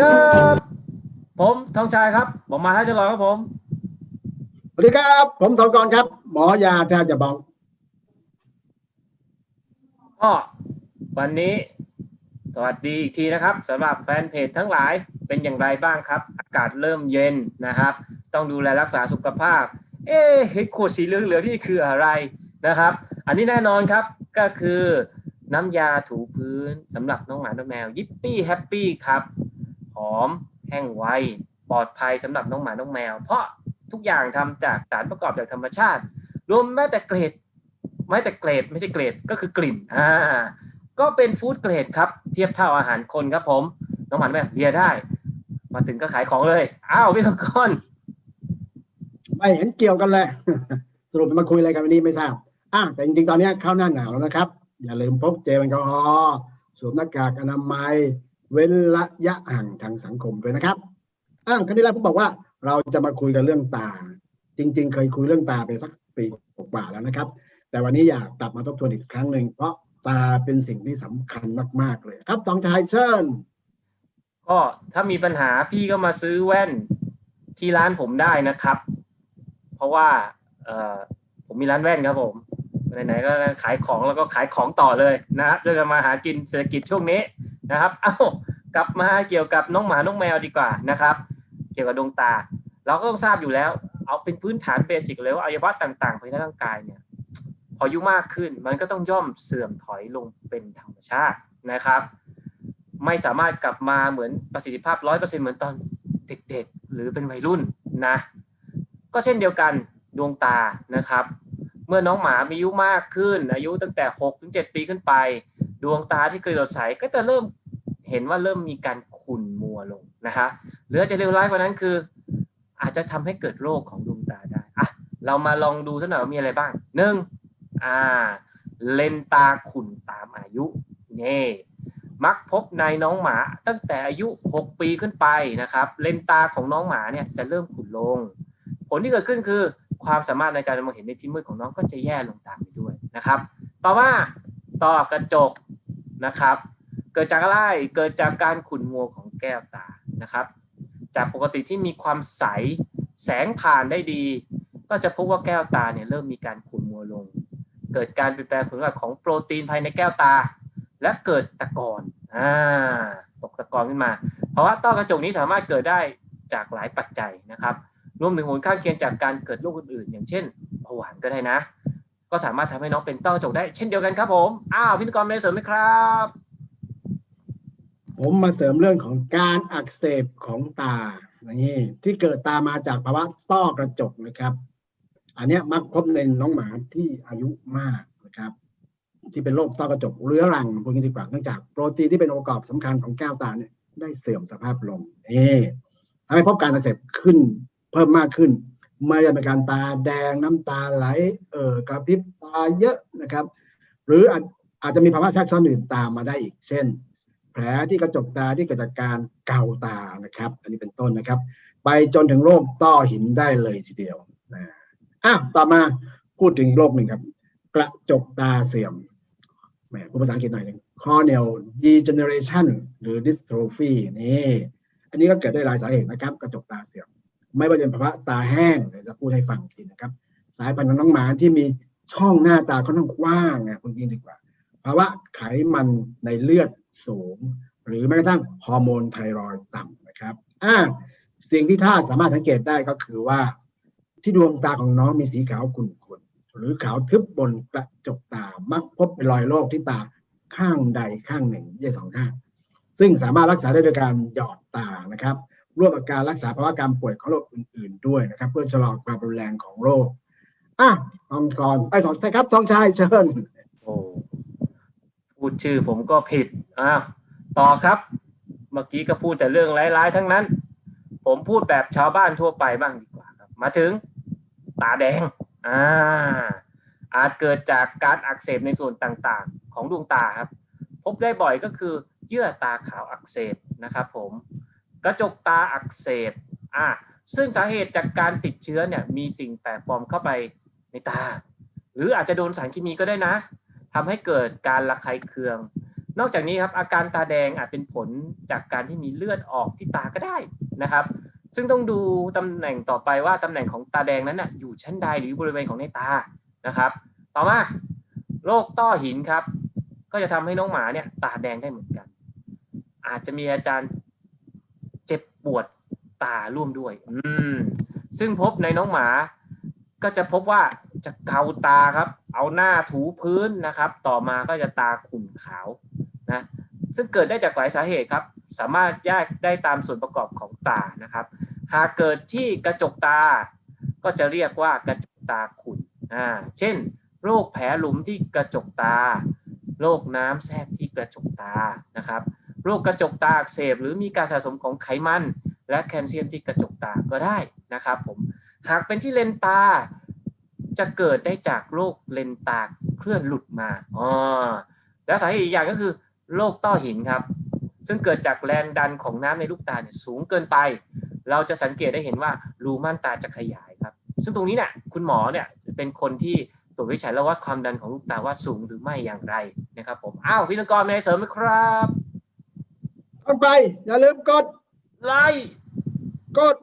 ครับ ผมทองชายครับผมมาท่าจะรอครับผม สวัสดีครับ ผมทองกรครับ หมอยาท่าจะบองก็วันนี้สวัสดีอีกทีนะครับสำหรับแฟนเพจทั้งหลายเป็นอย่างไรบ้างครับ อากาศเริ่มเย็นนะครับ ต้องดูแลรักษาสุขภาพ เอ๊ะเห็นขวดสีเหลืองๆนี่คืออะไรนะครับ อันนี้แน่นอนครับก็คือน้ำยาถูพื้นสำหรับน้องหมาน้องแมวยิปปี้แฮปปี้ครับห อม แห้งไว ปลอดภัยสำหรับน้องหมา น้องแมว เพราะทุกอย่างทำจากสารประกอบจากธรรมชาติ รวมแม้แต่เกรดไม่แต่เกรดไม่ใช่เกรดก็คือกลิ่นอ่าก็เป็นฟู้ดเกรดครับ เทียบเท่าอาหารคนครับผม น้องหมันแม่เลียได้ มาถึงก็ขายของเลย อ้าวพี่มังกรไม่เห็นเกี่ยวกันเลย สรุปมาคุยอะไรกันวันนี้ไม่ทราบอะแต่จริงๆ ตอนนี้เข้าหน้าหนาวแล้วนะครับ อย่าลืมพกเจลแอลกอฮอล์สวมหน้ากากอนามัย เว้นระยะห่างทางสังคมด้วยนะครับอะครั้งที่แล้วผมบอกว่าเราจะมาคุยกันเรื่องตา จริง ๆ เคยคุยเรื่องตาไปสักปีกว่าแล้วนะครับ แต่วันนี้อยากกลับมาทบทวนอีกครั้งหนึ่งเพราะตาเป็นสิ่งที่สำคัญมาก ๆ เลยครับตองชายเชิญก็ถ้ามีปัญหาพี่ก็มาซื้อแว่นที่ร้านผมได้นะครับ เพราะว่าเออผมมีร้านแว่นครับผมไหนๆก็ขายของแล้วก็ขายของต่อเลยนะครับด้วยกันมาหากินเศรษฐกิจช่วงนี้ นะครับเอ้ากลับมาเกี่ยวกับน้องหมาน้องแมวดีกว่านะครับ เกี่ยวกับดวงตา เราก็ต้องทราบอยู่แล้ว เอาเป็นพื้นฐานเบสิกเลยว่าอวัยวะต่างๆภายในร่างกายเนี่ยพออายุมากขึ้นมันก็ต้องย่อมเสื่อมถอยลงเป็นธรรมชาตินะครับ ไม่สามารถกลับมาเหมือนประสิทธิภาพร้อยเปอร์เซ็นเหมือนตอนเด็กๆ หรือเป็นวัยรุ่นนะก็เช่นเดียวกันดวงตานะครับ เมื่อน้องหมามีอายุมากขึ้น อายุตั้งแต่6ถึง7ปีขึ้นไป ดวงตาที่เคยสดใสก็จะเริ่ม เห็นว่าเริ่มมีการขุ่นมัวลงนะคะหรืออาจะเลวร้ายกว่านั้นคือ อาจจะทำให้เกิดโรคของดวงตาได้อะเรามาลองดูสักหน่อยว่ามีอะไรบ้างหนึ่งอ่าเลนตาขุ่นตามอายุนี่มักพบในน้องหมาตั้งแต่อายุ 6 ปีขึ้นไปนะครับ เลนตาของน้องหมาเนี่ยจะเริ่มขุ่นลง ผลที่เกิดขึ้นคือความสามารถในการมองเห็นในที่มืดของน้องก็จะแย่ลงตามไปด้วยนะครับ ต่อมาต่อกระจกนะครับ เกิดจากอะไร เกิดจากการขุ่นมัวของแก้วตานะครับ จากปกติที่มีความใสแสงผ่านได้ดี ก็จะพบว่าแก้วตาเนี่ยเริ่มมีการขุ่นมัวลง เกิดการเปลี่ยนแปลงคุณสมบัติของโปรตีนภายในแก้วตา และเกิดตะกอนอ่าตกตะกอนขึ้นมา เพราะว่าต้อกระจกนี้สามารถเกิดได้จากหลายปัจจัยนะครับ รวมถึงผลข้างเคียงจากการเกิดโรคอื่นๆ อย่างเช่นเบาหวานก็ได้นะ ก็สามารถทำให้น้องเป็นต้อกระจกได้เช่นเดียวกันครับผม อ้าวพิธีกรมีอะไรเสริมไหมครับ ผมมาเสริมเรื่องของการอักเสบของตานี่ที่เกิดตามมาจากภาวะต้อกระจกนะครับ อันนี้มักพบในน้องหมาที่อายุมากนะครับ ที่เป็นโรคต้อกระจกเรื้อรังพวกนี้ดีกว่าเนื่องจากโปรตีนที่เป็นองค์ประกอบสำคัญของแก้วตาเนี่ยได้เสื่อมสภาพลงเอ๊ทำให้พบการอักเสบขึ้นเพิ่มมากขึ้นไม่ว่าจะเป็นการตาแดงน้ำตาไหลเอ่อกระพริบตาเยอะนะครับ หรืออาจจะมีภาวะแทรกซ้อนอื่นตามมาได้อีกเช่น ลที่กระจกตาที่เกิดจากการเกาตานะครับ อันนี้เป็นต้นนะครับ ไปจนถึงโรคต้อหินได้เลยทีเดียวนะอ้าวต่อมาพูดถึงโรคหนึ่งครับ กระจกตาเสื่อมแหมพูดภาษาอังกฤษหน่อยหนึ่ง corneal degeneration หรือ dystrophy นี่อันนี้ก็เกิดได้หลายสาเหตุนะครับ กระจกตาเสื่อม ไม่ว่าจะเป็นภาวะตาแห้งเดี๋ยวจะพูดให้ฟังกทีนะครับ สายพันธุ์ของน้องหมาที่มีช่องหน้าตาค่อนข้างกว้างอะคุณกินดีกว่าภาวะไขมันในเลือด สูง หรือแม้กระทั่งฮอร์โมนไทรอยต่ำนะครับอ่าสิ่งที่ท่านสามารถสังเกตได้ก็คือว่า ที่ดวงตาของน้องมีสีขาวขุ่นๆหรือขาวทึบบนกระจกตามักพบเป็นรอยโรคที่ตาข้างใดข้างหนึ่งไม่ใช่สองข้าง ซึ่งสามารถรักษาได้โดยการหยอดตานะครับร่วมกับการรักษาภาวะการป่วยของโรคอื่น ๆ ด้วยนะครับ เพื่อชะลอความรุนแรงของโรคอะทองกรไอ้ยถอดใช่ครับทองชายเชิญโอ้ พูดชื่อผมก็ผิดอ้าวต่อครับ เมื่อกี้ก็พูดแต่เรื่องร้ายๆทั้งนั้น ผมพูดแบบชาวบ้านทั่วไปบ้างดีกว่าครับ มาถึงตาแดงอ่าอาจเกิดจากการอักเสบในส่วนต่างๆ ของดวงตาครับ พบได้บ่อยก็คือเยื่อตาขาวอักเสบนะครับผมกระจกตาอักเสบอ่าซึ่งสาเหตุจากการติดเชื้อเนี่ยมีสิ่งแปลกปลอมเข้าไปในตา หรืออาจจะโดนสารเคมีก็ได้นะ ทำให้เกิดการระคายเคือง นอกจากนี้ครับอาการตาแดงอาจเป็นผลจากการที่มีเลือดออกที่ตาก็ได้นะครับ ซึ่งต้องดูตำแหน่งต่อไปว่าตำแหน่งของตาแดงนั้นนะอยู่ชั้นใดหรือบริเวณของในตานะครับ ต่อมาโรคต้อหินครับ ก็จะทำให้น้องหมาเนี่ยตาแดงได้เหมือนกัน อาจจะมีอาจารย์เจ็บปวดตาร่วมด้วย อืมซึ่งพบในน้องหมาก็จะพบว่าจะเกาตาครับ เอาหน้าถูพื้นนะครับ ต่อมาก็จะตาขุ่นขาวนะซึ่งเกิดได้จากหลายสาเหตุครับ สามารถแยกได้ตามส่วนประกอบของตานะครับ หากเกิดที่กระจกตา ก็จะเรียกว่ากระจกตาขุ่นอ่าเช่น โรคแผลหลุมที่กระจกตา โรคน้ำแทรกที่กระจกตานะครับ โรคกระจกตาอักเสบหรือมีการสะสมของไขมัน และแคลเซียมที่กระจกตาก็ได้นะครับผมหากเป็นที่เลนตา จะเกิดได้จากโรคเลนตาเคลื่อนหลุดมาอ๋อแล้วสาเหตุอีกอย่างก็คือโรคต้อหินครับ ซึ่งเกิดจากแรงดันของน้ำในลูกตาเนี่ยสูงเกินไป เราจะสังเกตได้เห็นว่ารูม่านตาจะขยายครับ ซึ่งตรงนี้เนี่ยคุณหมอเนี่ยเป็นคนที่ตรวจวิจัยแล้ววัดความดันของลูกตาว่าสูงหรือไม่อย่างไรนะครับผมอ้าวพี่นงกรมีอะไรเสริมไหมครับก่อนไปอย่าลืมกดไลค์กด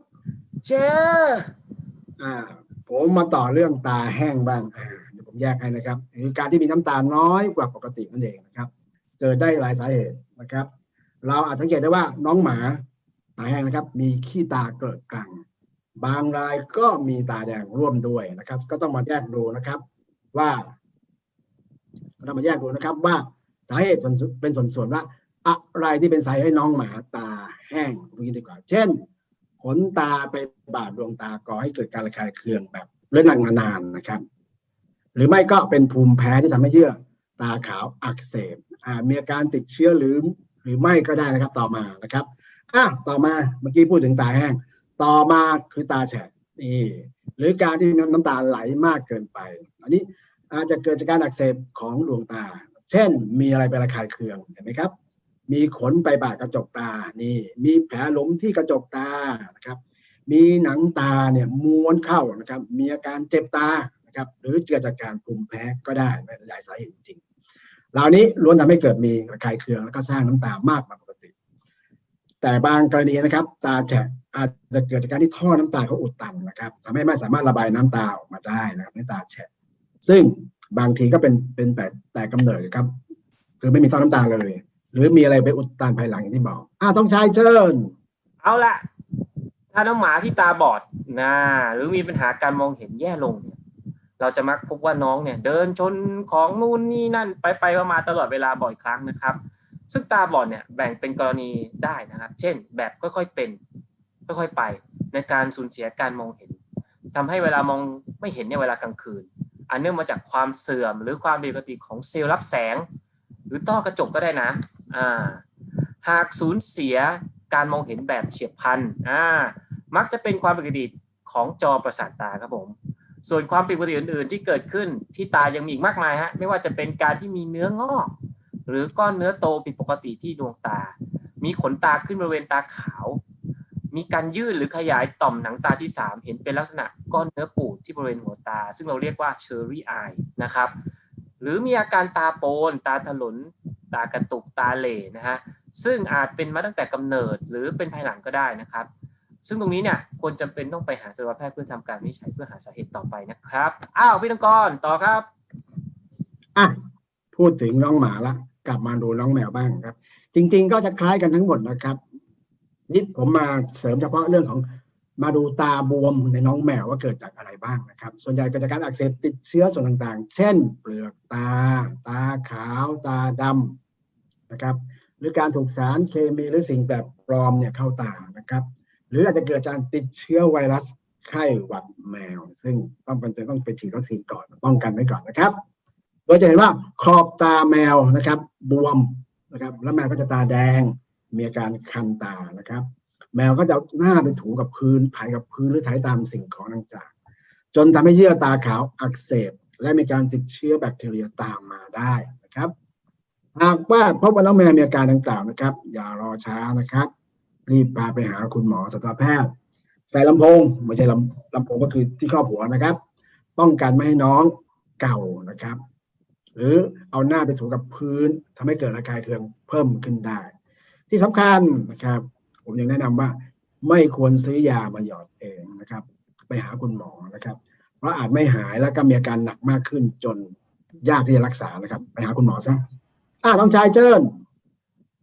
แชร์อ่า ผมมาต่อเรื่องตาแห้งบ้างเดี๋ยวผมแยกให้นะครับคือการที่มีน้ำตาน้อยกว่าปกตินั่นเองนะครับ เกิดได้หลายสาเหตุนะครับ เราอาจสังเกตได้ว่าน้องหมาตาแห้งนะครับ มีขี้ตาเกิดกลังบางรายก็มีตาแดงร่วมด้วยนะครับ ก็ต้องมาแยกดูนะครับ ว่าก็ต้องมาแยกดูนะครับ ว่าสาเหตุเป็นส่วนส่วนๆว่าอะไรที่เป็นสาเหตุให้น้องหมาตาแห้งพูดอย่างนี้ดีกว่า เช่น ขนตาไปบาดดวงตาก่อให้เกิดการระคายเคืองแบบเรื้อรังนานๆนะครับ หรือไม่ก็เป็นภูมิแพ้ที่ทำให้เยื่อตาขาวอักเสบมีอาการติดเชื้อหรือหรือไม่ก็ได้นะครับต่อมานะครับอะต่อมาเมื่อกี้พูดถึงตาแห้ง ต่อมาคือตาแฉะนี่หรือการที่น้ำตาไหลมากเกินไป อันนี้อาจจะเกิดจากการอักเสบของดวงตา เช่นมีอะไรไประคายเคืองเห็นไหมครับ มีขนไปบาดกระจกตานี่มีแผลหลมที่กระจกตานะครับมีหนังตาเนี่ยม้วนเข้านะครับมีอาการเจ็บตานะครับหรือเกิดจากการภูมิแพ้ก็ได้หลายสาเหตุจริงๆเหล่านี้ล้วนทำให้เกิดมีระคายเคืองแล้วก็สร้างน้ำตามากกว่าปกติ แต่บางกรณีนะครับ ตาแฉะอาจจะเกิดจากการที่ท่อน้ำตาเขาอุดตันนะครับทำให้ไม่สามารถระบายน้ำตาออกมาได้นะครับในตาแฉะซึ่งบางทีก็เป็นเป็นแต่แต่กำเนิดครับ คือไม่มีท่อน้ำตาเลย หรือมีอะไรไปอุดตันภายหลังอย่างที่บอกอ่าต้องใช้เชิญ เอาละถ้าน้องหมาที่ตาบอดนะหรือมีปัญหาการมองเห็นแย่ลงเนี่ยเราจะมักพบว่าน้องเนี่ยเดินชนของนู่นนี่นั่นไปไปมาตลอดเวลาบ่อยครั้งนะครับ ซึ่งตาบอดเนี่ยแบ่งเป็นกรณีได้นะครับ เช่น แบบค่อยๆเป็นค่อยๆไปในการสูญเสียการมองเห็นทำให้เวลามองไม่เห็นในเวลากลางคืน อันเนื่องมาจากความเสื่อมหรือความผิดปกติของเซลล์รับแสง หรือต้อกระจกก็ได้นะ อ่าหากสูญเสียการมองเห็นแบบเฉียบพลันอ่ามักจะเป็นความผิดปกติของจอประสาทตาครับผม ส่วนความผิดปกติอื่น ๆ ที่เกิดขึ้นที่ตายังมีอีกมากมายฮะไม่ว่าจะเป็นการที่มีเนื้องอก หรือก้อนเนื้อโตผิดปกติที่ดวงตา มีขนตาขึ้นบริเวณตาขาว มีการยืดหรือขยายต่อมหนังตาที่ 3 เห็นเป็นลักษณะก้อนเนื้อปูดที่บริเวณหัวตา ซึ่งเราเรียกว่าเชอร์รี่อายนะครับหรือมีอาการตาโปน ตาถลน ตากระตุกตาเหล่นะฮะซึ่งอาจเป็นมาตั้งแต่กำเนิดหรือเป็นภายหลังก็ได้นะครับ ซึ่งตรงนี้เนี่ยควรจำเป็นต้องไปหาสัตวแพทย์เพื่อทำการวินิจฉัยเพื่อหาสาเหตุต่อไปนะครับอ้าวพี่ตังกรต่อครับอะพูดถึงน้องหมาละกลับมาดูน้องแมวบ้างครับ จริง ๆ ก็จะคล้ายกันทั้งหมดนะครับนี่ผมมาเสริมเฉพาะเรื่องของ มาดูตาบวมในน้องแมวว่าเกิดจากอะไรบ้างนะครับ ส่วนใหญ่เกิดจากการอักเสบติดเชื้อส่วนต่างๆ เช่น เปลือกตา ตาขาว ตาดำนะครับ หรือการถูกสารเคมีหรือสิ่งแปลกปลอมเนี่ยเข้าตานะครับ หรืออาจจะเกิดจากติดเชื้อไวรัสไข้หวัดแมว ซึ่งต้องเป็นต้องไปฉีดวัคซีนก่อนป้องกันไว้ก่อนนะครับโดยจะเห็นว่าขอบตาแมวนะครับ บวมนะครับ แล้วแมวก็จะตาแดงมีอาการคันตานะครับ แมวก็จะเอาหน้าไปถูกับพื้นไถกับพื้นหรือไถตามสิ่งของต่างๆ จนทำให้เยื่อตาขาวอักเสบ และมีการติดเชื้อแบคทีเรียตามมาได้นะครับหากว่าพบว่าน้องแมวมีอาการดังกล่าวนะครับ อย่ารอช้านะครับ รีบพาไปหาคุณหมอสัตวแพทย์ ใส่ลำโพงไม่ใช่ลำลำโพงก็คือที่ครอบหัวนะครับ ป้องกันไม่ให้น้องเก่านะครับ หรือเอาหน้าไปถูกับพื้นทำให้เกิดระคายเคืองเพิ่มขึ้นได้ ที่สำคัญนะครับ ผมยังแนะนำว่าไม่ควรซื้อยามาหยอดเองนะครับ ไปหาคุณหมอนะครับ เพราะอาจไม่หายแล้วก็มีอาการหนักมากขึ้นจนยากที่จะรักษานะครับ ไปหาคุณหมอซะอ่าน้องชายเชิญ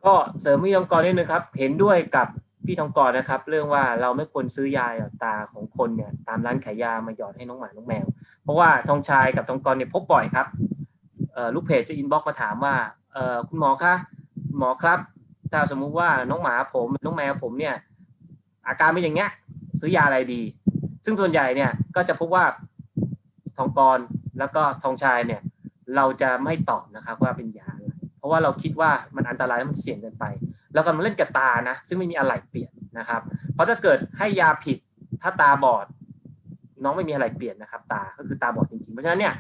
ก็เสริมพี่ทองกรนิดนึงครับ เห็นด้วยกับพี่ทองกรนะครับ เรื่องว่าเราไม่ควรซื้อยาหยอดตาของคนเนี่ยตามร้านขายยามาหยอดให้น้องหมาน้องแมว เพราะว่าทองชายกับทองกรเนี่ยพบบ่อยครับลูกเพจจะอินบ็อกมาถามว่าคุณหมอคะหมอครับ ถ้าสมมุติว่าน้องหมาผมน้องแมวผมเนี่ย อาการเป็นอย่างเงี้ย ซื้อยาอะไรดี ซึ่งส่วนใหญ่เนี่ยก็จะพบว่าทองกรแล้วก็ทองชายเนี่ย เราจะไม่ตอบนะครับว่าเป็นยาอะไรเพราะว่าเราคิดว่ามันอันตรายและมันเสี่ยงเกินไป แล้วก็มันเล่นกับตานะซึ่งไม่มีอะไรเปลี่ยนนะครับ เพราะถ้าเกิดให้ยาผิดถ้าตาบอด น้องไม่มีอะไรเปลี่ยนนะครับ ตาก็คือตาบอดจริงๆ เพราะฉะนั้นเนี่ย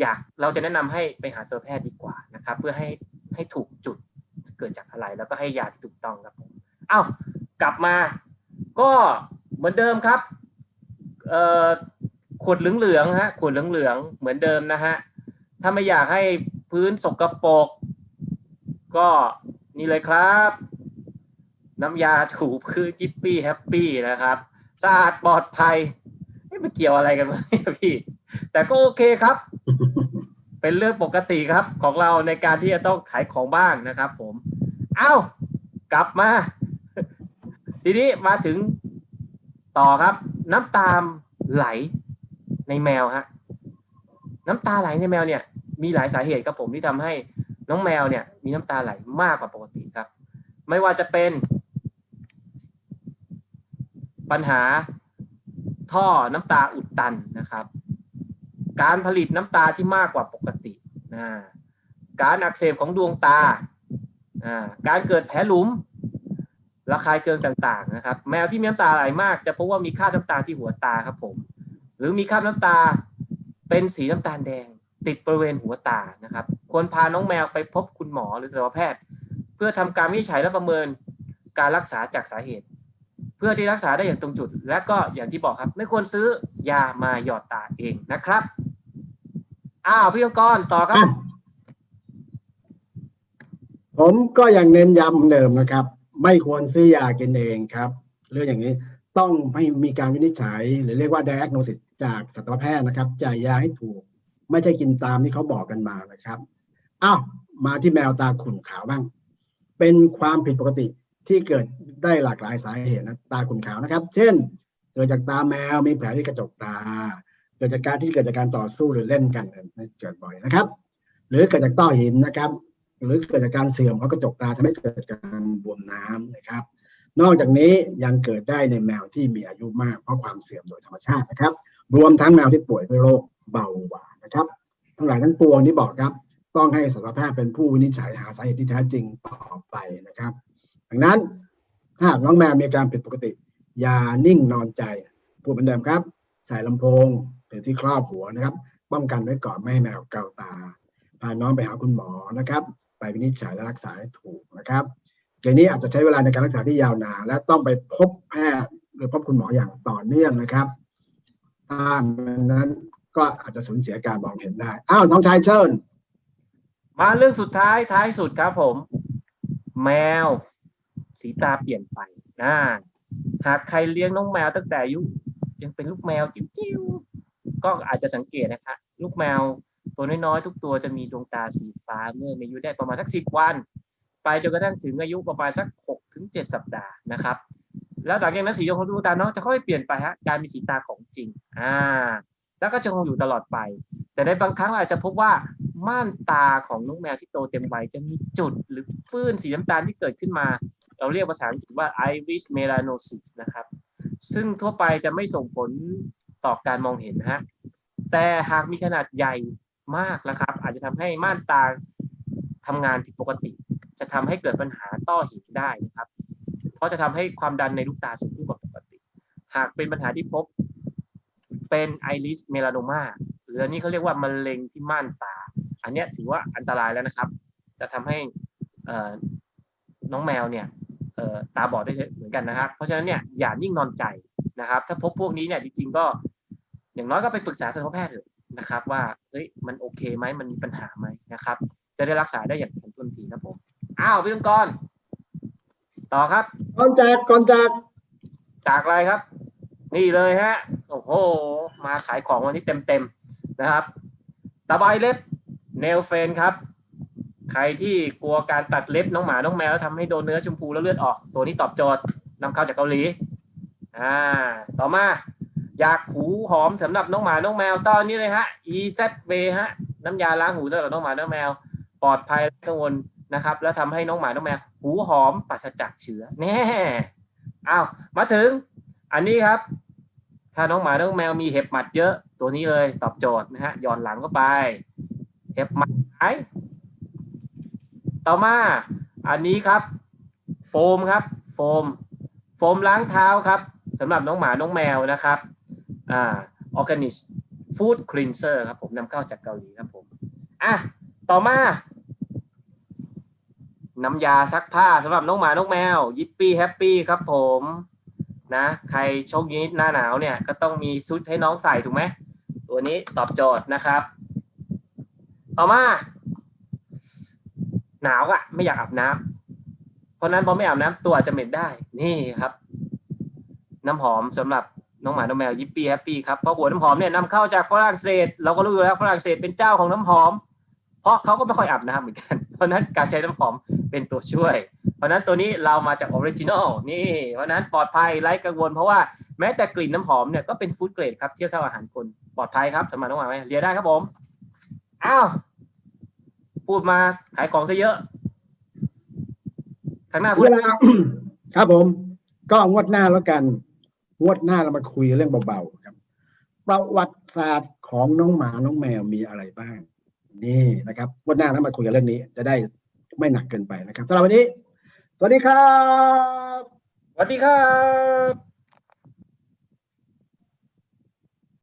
อยากเราจะแนะนำให้ไปหาสัตวแพทย์ดีกว่านะครับ เพื่อให้ให้ถูกจุด เกิดจากอะไร แล้วก็ให้ยาที่ถูกต้องครับผมเอ้ากลับมา ก็เหมือนเดิมครับเอ่อขวดเหลืองๆฮะขวดเหลืองๆเหมือนเดิมนะฮะถ้าไม่อยากให้พื้นสกปรกก็นี่เลยครับ น้ำยาถูพื้นจิปปี้แฮปปี้นะครับสะอาดปลอดภัยไม่ไปเกี่ยวอะไรกันวะเนี่ยพี่ แต่ก็โอเคครับ เป็นเรื่องปกติครับของเราในการที่จะต้องขายของบ้างนะครับ ผมเอ้ากลับมา ทีนี้มาถึงต่อครับ น้ำตาไหลในแมวฮะน้ำตาไหลในแมวเนี่ย มีหลายสาเหตุครับผมที่ทำให้น้องแมวเนี่ย มีน้ำตาไหลมากกว่าปกติครับ ไม่ว่าจะเป็น ปัญหาท่อน้ำตาอุดตันนะครับ การผลิตน้ำตาที่มากกว่าปกติอ่าการอักเสบของดวงตา การเกิดแผลหลุมระคายเคืองต่างๆนะครับ แมวที่มีน้ำตาไหลมากจะพบว่ามีคราบน้ำตาที่หัวตาครับผม หรือมีคราบน้ำตาเป็นสีน้ำตาลแดง ติดบริเวณหัวตานะครับ ควรพาน้องแมวไปพบคุณหมอหรือสัตวแพทย์ เพื่อทำการวินิจฉัยและประเมินการรักษาจากสาเหตุ เพื่อที่รักษาได้อย่างตรงจุด และก็อย่างที่บอกครับ ไม่ควรซื้อยามาหยอดตาเองนะครับอ้าวพี่ยงกรต่อครับ ผมก็ยังเน้นย้ำเดิมนะครับ ไม่ควรซื้อยากินเองครับเรื่องอย่างนี้ต้องไม่มีการวินิจฉัย หรือเรียกว่า diagnosis จากสัตวแพทย์นะครับจ่ายยาให้ถูก ไม่ใช่กินตามที่เขาบอกกันมานะครับอ้าวมาที่แมวตาขุ่นขาวบ้าง เป็นความผิดปกติที่เกิดได้หลากหลายสาเหตุนะตาขุ่นขาวนะครับ เช่น เกิดจากตาแมวมีแผลที่กระจกตา เกิดจากการที่เกิดจากการต่อสู้หรือเล่นกันนี่เกิดบ่อยนะครับ หรือเกิดจากต้อหินนะครับ หรือเกิดจากการเสื่อมของกระจกตาทำให้เกิดการบวมน้ำนะครับ นอกจากนี้ยังเกิดได้ในแมวที่มีอายุมากเพราะความเสื่อมโดยธรรมชาตินะครับ รวมทั้งแมวที่ป่วยด้วยโรคเบาหวานนะครับ ทั้งหลายทั้งปวงนี้บอกครับ ต้องให้สัตวแพทย์เป็นผู้วินิจฉัยหาสาเหตุที่แท้จริงต่อไปนะครับ ดังนั้นถ้าหากน้องแมวมีอาการผิดปกติ อย่านิ่งนอนใจพูดเหมือนเดิมครับ ใส่ลำโพงหรือที่ครอบหัวนะครับ ป้องกันไว้ก่อนไม่ให้แมวเกาตาพาน้องไปหาคุณหมอนะครับ ไปวินิจฉัยและรักษาให้ถูกนะครับเกรนี้อาจจะใช้เวลาในการรักษาที่ยาวนานและต้องไปพบแพทย์หรือพบคุณหมออย่างต่อเนื่องนะครับถ้ามันนั้นก็อาจจะสูญเสียการมองเห็นได้ อ้าวน้องชายเชิญ มาเรื่องสุดท้ายท้ายสุดครับผม แมว สีตาเปลี่ยนไปนะหากใครเลี้ยงน้องแมวตั้งแต่อายุยังเป็นลูกแมวจิ้วๆก็อาจจะสังเกตนะคะ ลูกแมว ตัวน้อยๆทุกตัวจะมีดวงตาสีฟ้าเมื่อมีอายุได้ประมาณสักสิบวัน ไปจนกระทั่งถึงอายุประมาณสักหกถึงเจ็ดสัปดาห์นะครับ แล้วหลังจากนั้นสีของดวงตาน้องจะค่อยเปลี่ยนไปฮะการมีสีตาของจริงอ่าแล้วก็จะคงอยู่ตลอดไป แต่ในบางครั้งเราอาจจะพบว่าม่านตาของน้องแมวที่โตเต็มวัยจะมีจุดหรือปื้นสีน้ำตาลที่เกิดขึ้นมา เราเรียกภาษาอังกฤษว่า iris melanosis นะครับ ซึ่งทั่วไปจะไม่ส่งผลต่อการมองเห็นนะฮะแต่หากมีขนาดใหญ่ มากนะครับ อาจจะทำให้ม่านตาทำงานผิดปกติ จะทำให้เกิดปัญหาต้อหินได้นะครับ เพราะจะทำให้ความดันในลูกตาสูงขึ้นกว่าปกติ หากเป็นปัญหาที่พบเป็นไอริสเมลาโนมาหรืออันนี้เขาเรียกว่ามะเร็งที่ม่านตา อันนี้ถือว่าอันตรายแล้วนะครับ จะทำให้น้องแมวเนี่ยตาบอดได้เหมือนกันนะครับ เพราะฉะนั้นเนี่ยอย่านิ่งนอนใจนะครับ ถ้าพบพวกนี้เนี่ยจริงๆก็อย่างน้อยก็ไปปรึกษาสัตวแพทย์เถอะนะครับว่า ฮ้ยมันโอเคไหมมันมีปัญหาไหมนะครับ จะได้รักษาได้อย่างทันท่วงทีครับผมอ้าวพี่ลุงกรต่อครับก่อนจากก่อนจากจากอะไรครับ นี่เลยฮะโอ้โหมาขายของวันนี้เต็มๆนะครับตะไบเล็บเนลเฟนครับ ใครที่กลัวการตัดเล็บน้องหมาน้องแมวแล้วทำให้โดนเนื้อชมพูแล้วเลือดออก ตัวนี้ตอบโจทย์นำเข้าจากเกาหลีอ่าต่อมา อยากหูหอมสำหรับน้องหมาน้องแมว ตอนนี้เลยฮะ EZV ฮะน้ำยาล้างหูสำหรับน้องหมาน้องแมว ปลอดภัยและกังวลนะครับ แล้วทำให้น้องหมาน้องแมว หูหอมปราศจากเชื้อแน่อ้าวมาถึง อันนี้ครับ ถ้าน้องหมาน้องแมวมีเห็บหมัดเยอะตัวนี้เลยตอบโจทย์นะฮะหย่อนหลังเข้าไป เห็บหมัดหายต่อมาอันนี้ครับ โฟมครับ โฟม โฟมล้างเท้าครับสำหรับน้องหมาน้องแมวนะครับ อ่าออร์แกนิกฟู้ดคลีนเซอร์ครับผมนำเข้าจากเกาหลีครับผมอะต่อมาน้ำยาซักผ้าสำหรับน้องหมา น้องแมว ยิปปี้แฮปปี้ครับผมนะ ใครโชคดีหน้าหนาวเนี่ย ก็ต้องมีชุดให้น้องใส่ถูกไหม ตัวนี้ตอบโจทย์นะครับ ต่อมา หนาวอะไม่อยากอาบน้ำเพราะนั้นพอไม่อาบน้ำตัวจะเหม็นได้นี่ครับ น้ำหอมสำหรับ น้องหมาน้องแมวยิปปี้แฮปปี้ครับเพราะหัวน้ำหอมเนี่ยนำเข้าจากฝรั่งเศส เราก็รู้อยู่แล้วฝรั่งเศสเป็นเจ้าของน้ำหอม เพราะเขาก็ไม่ค่อยอาบน้ำเหมือนกัน เพราะนั้นการใช้น้ำหอมเป็นตัวช่วย เพราะนั้นตัวนี้เรามาจากออริจินอลนี่เพราะนั้นปลอดภัยไร้กังวล เพราะว่าแม้แต่กลิ่นน้ำหอมเนี่ยก็เป็นฟู้ดเกรดครับเทียบเท่าอาหารคนปลอดภัยครับสำหรับน้องหมาไหมเรียได้ครับผมอ้าวพูดมาขายของซะเยอะข้างหน้าพูเวดลาครับผม ก็งวดหน้าแล้วกัน วดหน้าเรามาคุยเรื่องเบาๆครับ ประวัติศาสตร์ของน้องหมาน้องแมวมีอะไรบ้าง นี่นะครับงวดหน้าเรามาคุยกันเรื่องนี้ จะได้ไม่หนักเกินไปนะครับสำหรับวันนี้ สวัสดีครับ สวัสดีครับ